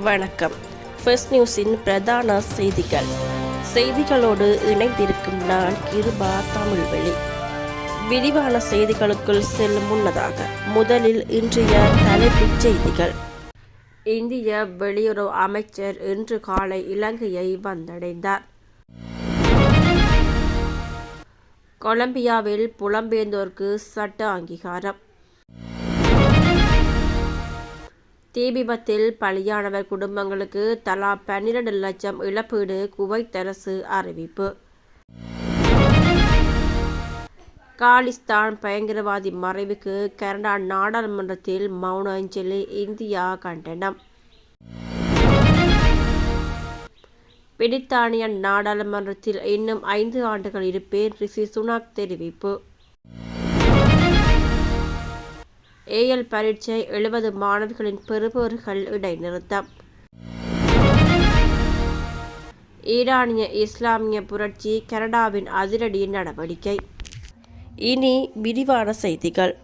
வணக்கம். ஃபர்ஸ்ட் நியூஸின் பிரதான செய்திகள். செய்திகளோடு இணைந்திருக்கும் நான் கிருபா தமிழ்வெளி. விரிவான செய்திகளுக்குள் செல்லும் முன்னதாக முதலில் இன்றைய தலைப்புச் செய்திகள். இந்திய வெளியுறவு அமைச்சர் இன்று காலை இலங்கையை வந்தடைந்தார். கொலம்பியாவில் புலம்பெயர்ந்தோருக்கு சட்ட அங்கீகாரம். தீ விபத்தில் பலியானவர் குடும்பங்களுக்கு தலா பன்னிரண்டு லட்சம் இழப்பீடு குவைத் அரசு அறிவிப்பு. காலிஸ்தான் பயங்கரவாதி மறைவுக்கு கனடா நாடாளுமன்றத்தில் மௌன அஞ்சலி இந்தியா கண்டனம். பிரித்தானிய நாடாளுமன்றத்தில் இன்னும் ஐந்து ஆண்டுகள் இருப்பேன் ரிஷி சுனாக் தெரிவிப்பு. ஏஎல் பரீட்சை எழுபது மாணவர்களின் பெறுபவர்கள் இடைநிறுத்தம். ஈரானிய இஸ்லாமிய புரட்சி கனடாவின் அதிரடி நடவடிக்கை. இனி விரிவான செய்திகள்.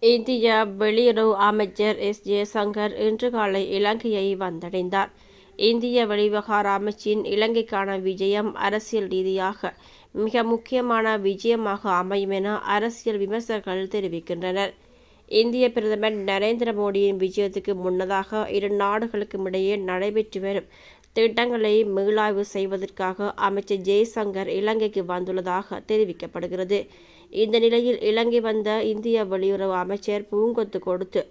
இந்திய வெளியுறவு அமைச்சர் எஸ். ஜெய்சங்கர் இன்று காலை இலங்கையை வந்தடைந்தார். இந்திய வெளிவிவகார அமைச்சின் இலங்கைக்கான விஜயம் அரசியல் ரீதியாக மிக முக்கியமான விஜயமாக அமையும் என அரசியல் விமர்சகர்கள் தெரிவிக்கின்றனர். இந்திய பிரதமர் நரேந்திர மோடியின் விஜயத்துக்கு முன்னதாக இரு நாடுகளுக்கும் இடையே நடைபெற்று வரும் திட்டங்களை மீளாய்வு செய்வதற்காக அமைச்சர் ஜெய்சங்கர் இலங்கைக்கு வந்துள்ளதாக தெரிவிக்கப்படுகிறது. இந்த நிலையில் இலங்கை வந்த இந்திய வெளியுறவு அமைச்சர் பூங்கொத்து கொடுத்து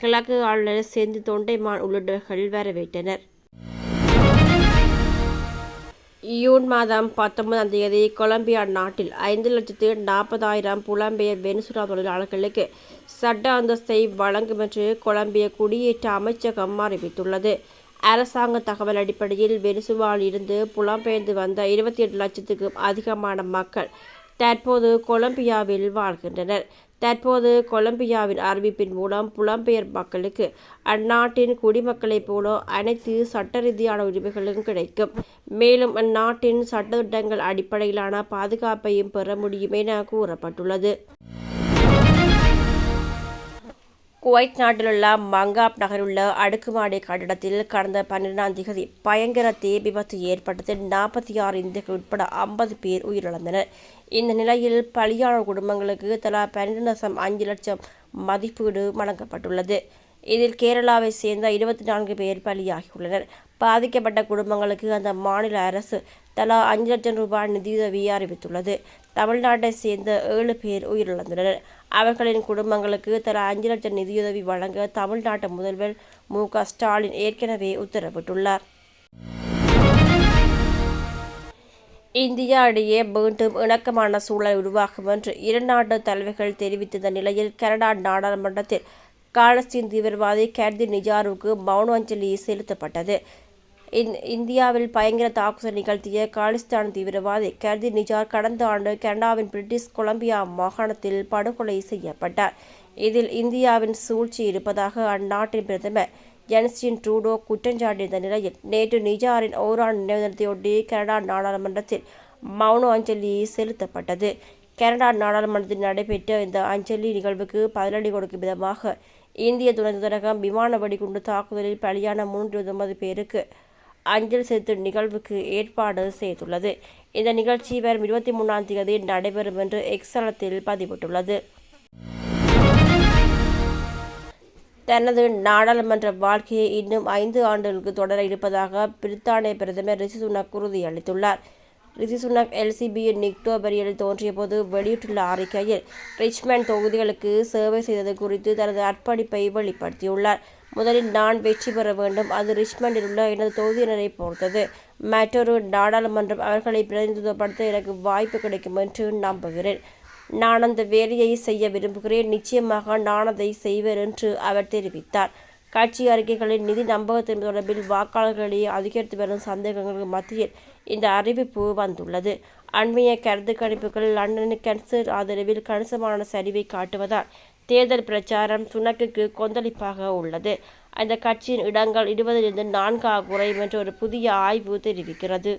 கிழக்கு ஆளுநர் செந்து தொண்டைமான் உள்ளிட்டவர்கள் வரவேற்றனர். யூன் மாதம் பத்தொன்பதாம் தேதி கொலம்பியா நாட்டில் ஐந்து லட்சத்து நாற்பதாயிரம் புலம்பெயர் வெனிசுலா தொழிலாளர்களுக்கு சட்ட அந்தஸ்தை வழங்கும் என்று கொலம்பிய குடியேற்ற அமைச்சகம் அறிவித்துள்ளது. அரசாங்க தகவல் அடிப்படையில் வெனிசுவாவில் இருந்து புலம்பெயர்ந்து வந்த இருபத்தி எட்டு லட்சத்துக்கும் அதிகமான மக்கள் தற்போது கொலம்பியாவில் வாழ்கின்றனர். தற்போது கொலம்பியாவின் அறிவிப்பின் மூலம் புலம்பெயர் மக்களுக்கு அந்நாட்டின் குடிமக்களைப் போல அனைத்து சட்ட ரீதியான உரிமைகளும் கிடைக்கும். மேலும் அந்நாட்டின் சட்டத்திட்டங்கள் அடிப்படையிலான பாதுகாப்பையும் பெற முடியும் என கூறப்பட்டுள்ளது. குவைத் நாட்டிலுள்ள மங்காப் நகருள்ள அடுக்குமாடி கட்டிடத்தில் கடந்த பன்னிரெண்டாம் தேதி பயங்கர தீ விபத்து ஏற்பட்டதில் நாற்பத்தி ஆறு இந்தியர்கள் உட்பட ஐம்பது பேர் உயிரிழந்தனர். இந்த நிலையில் பலியான குடும்பங்களுக்கு தலா பன்னிரண்டு லட்சம் அஞ்சு லட்சம் மதிப்பீடு வழங்கப்பட்டுள்ளது. இதில் கேரளாவை சேர்ந்த இருபத்தி நான்கு பேர் பலியாகியுள்ளனர். பாதிக்கப்பட்ட குடும்பங்களுக்கு அந்த மாநில அரசு தலா அஞ்சு லட்சம் ரூபாய் நிதியுதவி அறிவித்துள்ளது தமிழ்நாட்டை சேர்ந்த ஏழு பேர் உயிரிழந்தனர். அவர்களின் குடும்பங்களுக்கு தலா அஞ்சு லட்சம் நிதியுதவி வழங்க தமிழ்நாட்டு முதல்வர் மு க ஸ்டாலின் ஏற்கனவே உத்தரவிட்டுள்ளார். இந்தியா இடையே மீண்டும் இணக்கமான சூழல் உருவாகும் என்று இரு நாட்டு தலைவர்கள் தெரிவித்த நிலையில் கனடா நாடாளுமன்றத்தில் காலஸ்தீன் தீவிரவாதி கேர்தி நிஜாருக்கு மௌன அஞ்சலி செலுத்தப்பட்டது. இந்தியாவில் பயங்கர தாக்குதல் நிகழ்த்திய காலிஸ்தான் தீவிரவாதி கர்தி நிஜார் கடந்த ஆண்டு கனடாவின் பிரிட்டிஷ் கொலம்பியா மாகாணத்தில் படுகொலை செய்யப்பட்டார். இதில் இந்தியாவின் சூழ்ச்சி இருப்பதாக அந்நாட்டின் பிரதமர் ஜென்ஸ்டின் ட்ரூடோ குற்றஞ்சாட்டியிருந்த நிலையில் நேற்று நிஜாரின் ஓராண்டு நினைவு தினத்தையொட்டி கனடா நாடாளுமன்றத்தில் மௌன அஞ்சலி செலுத்தப்பட்டது. கனடா நாடாளுமன்றத்தில் நடைபெற்ற இந்த அஞ்சலி நிகழ்வுக்கு பதிலடி கொடுக்கும் விதமாக இந்திய துணை தூதரகம் விமான வெடிகுண்டு தாக்குதலில் பலியான மூன்று ஒன்பது பேருக்கு அஞ்சல் செலுத்தும் நிகழ்வுக்கு ஏற்பாடு செய்துள்ளது. இந்த நிகழ்ச்சி வரும் இருபத்தி மூணாம் தேதி நடைபெறும் என்று எக்ஸலத்தில் பதிவிட்டுள்ளது. தனது நாடாளுமன்ற வாழ்க்கையை இன்னும் ஐந்து ஆண்டுகளுக்கு தொடர இருப்பதாக பிரித்தானிய பிரதமர் ரிஷி சுனக் உறுதியளித்துள்ளார். ரிஷி சுனக் எல்சிபியின் தோன்றிய தோன்றியபோது வெளியிட்டுள்ள அறிக்கையில் ரிச்மண்ட் தொகுதிகளுக்கு சேவை செய்தது குறித்து தனது அர்ப்பணிப்பை வெளிப்படுத்தியுள்ளார். முதலில் நான் வெற்றி பெற வேண்டும். அது ரிச்மண்டில் உள்ள எனது தொகுதியினரை பொறுத்தது. மற்றொரு நாடாளுமன்றம் அவர்களை பிரதிநிதித்துவப்படுத்த எனக்கு வாய்ப்பு கிடைக்கும் என்று நம்புகிறேன். நான் அந்த வேலையை செய்ய விரும்புகிறேன். நிச்சயமாக நான் அதை செய்வேன் என்று அவர் தெரிவித்தார். கட்சி அறிக்கைகளின் நிதி நம்பகத்தின் தொடர்பில் வாக்காளர்களிடையே அதிகரித்து வரும் சந்தேகங்களுக்கு மத்தியில் இந்த அறிவிப்பு வந்துள்ளது. அண்மைய கருத்து கணிப்புகள் லண்டனின் கேன்சர் ஆதரவில் கணிசமான சரிவை காட்டுவதால் தேர்தல் பிரச்சாரம் சுனக்குக்கு கொந்தளிப்பாக உள்ளது. அந்த கட்சியின் இடங்கள் இருபதிலிருந்து நான்காக குறையும் என்று ஒரு புதிய ஆய்வு தெரிவிக்கிறது.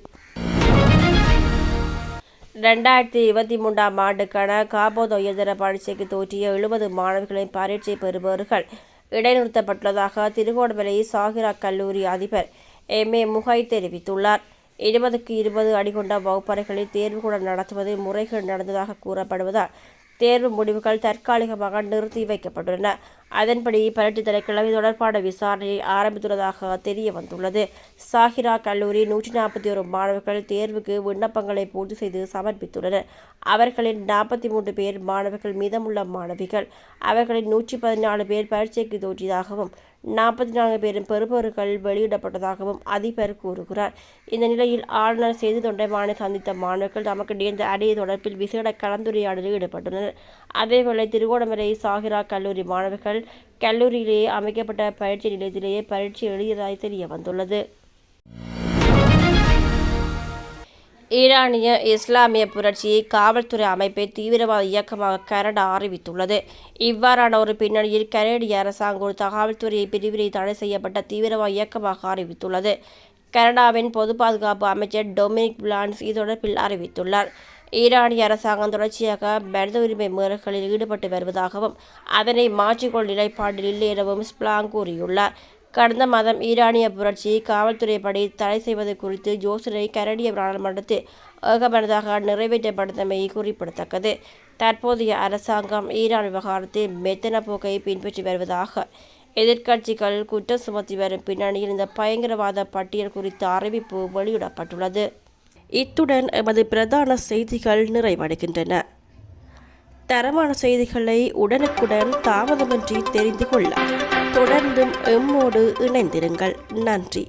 ரெண்டாயிரத்தி இருபத்தி மூன்றாம் ஆண்டுக்கான காபோத் பரீட்சைக்கு தோற்றிய எழுபது மாணவர்களின் பரீட்சை பெறுபவர்கள் இடைநிறுத்தப்பட்டுள்ளதாக திருகோணமலை சாகிரா கல்லூரி அதிபர் எம். ஏ. முகை தெரிவித்துள்ளார். இருபதுக்கு இருபது அடி கொண்ட வகுப்பறைகளில் தேர்வு கூட நடத்துவது முறைகேடு நடந்ததாக கூறப்படுவதால் தேர்வு முடிவுகள் தற்காலிகமாக நிறுத்தி வைக்கப்பட்டுள்ளன. அதன்படி பரீட்சை திணைக்களம் தொடர்பான விசாரணையை ஆரம்பித்துள்ளதாக தெரிய வந்துள்ளது. சாஹிரா கல்லூரி நூற்றி நாற்பத்தி ஒரு மாணவர்கள் தேர்வுக்கு விண்ணப்பங்களை பூர்த்தி செய்து சமர்ப்பித்துள்ளனர். அவர்களின் நாற்பத்தி மூன்று பேர் மாணவர்கள் மீதமுள்ள மாணவிகள். அவர்களின் நூற்றி பதினாலு பேர் பரீட்சைக்கு தோற்றியதாகவும் நாற்பத்தி நான்கு பேரும் பெறுபவர்கள் வெளியிடப்பட்டதாகவும் அதிபர் கூறுகிறார். இந்த நிலையில் ஆளுநர் செய்தி தொண்டைமானை சந்தித்த மாணவர்கள் தமக்கு நேர்ந்த அடைய தொடர்பில் விசேட கலந்துரையாடலில் ஈடுபட்டுள்ளனர். அதேவேளை திருகோணமலை சாகிரா கல்லூரி மாணவர்கள் கல்லூரியிலேயே அமைக்கப்பட்ட பயிற்சி நிலையத்திலேயே பயிற்சி எழுதியதாய் தெரிய வந்துள்ளது ஈரானிய இஸ்லாமிய புரட்சியை காவல்துறை அமைப்பை தீவிரவாத இயக்கமாக கனடா அறிவித்துள்ளது. இவ்வாறான ஒரு பின்னணியில் கனேடிய அரசாங்கம் ஒரு காவல்துறை பிரிவினை தடை செய்யப்பட்ட தீவிரவாத இயக்கமாக அறிவித்துள்ளது. கனடாவின் பொது பாதுகாப்பு அமைச்சர் டொமினிக் பிளான்ஸ் இது தொடர்பில் அறிவித்துள்ளார். ஈரானிய அரசாங்கம் தொடர்ச்சியாக மனித உரிமை மீறல்களில் ஈடுபட்டு வருவதாகவும் அதனை மாற்றிக்கொள் நிலைப்பாட்டில் இல்லை எனவும் ஸ்பிளாங் கூறியுள்ளார். கடந்த மாதம் ஈரானிய புரட்சியை காவல்துறை படை தடை செய்வது குறித்து யோசனை கனடிய நாடாளுமன்றத்தில் ஏகமனதாக நிறைவேற்றப்பட்டமை குறிப்பிடத்தக்கது. தற்போதைய அரசாங்கம் ஈரான் விவகாரத்தில் மெத்தன போக்கை பின்பற்றி வருவதாக எதிர்க்கட்சிகள் குற்றம் சுமத்தி வரும் பின்னணியில் இந்த பயங்கரவாத பட்டியல் குறித்த அறிவிப்பு வெளியிடப்பட்டுள்ளது. இத்துடன் எமது பிரதான செய்திகள் நிறைவடைகின்றன. தரமான செய்திகளை உடனுக்குடன் தாமதமின்றி தெரிந்து கொள்ள தொடர்ந்தும் எம்மோடு இணைந்திருங்கள். நன்றி.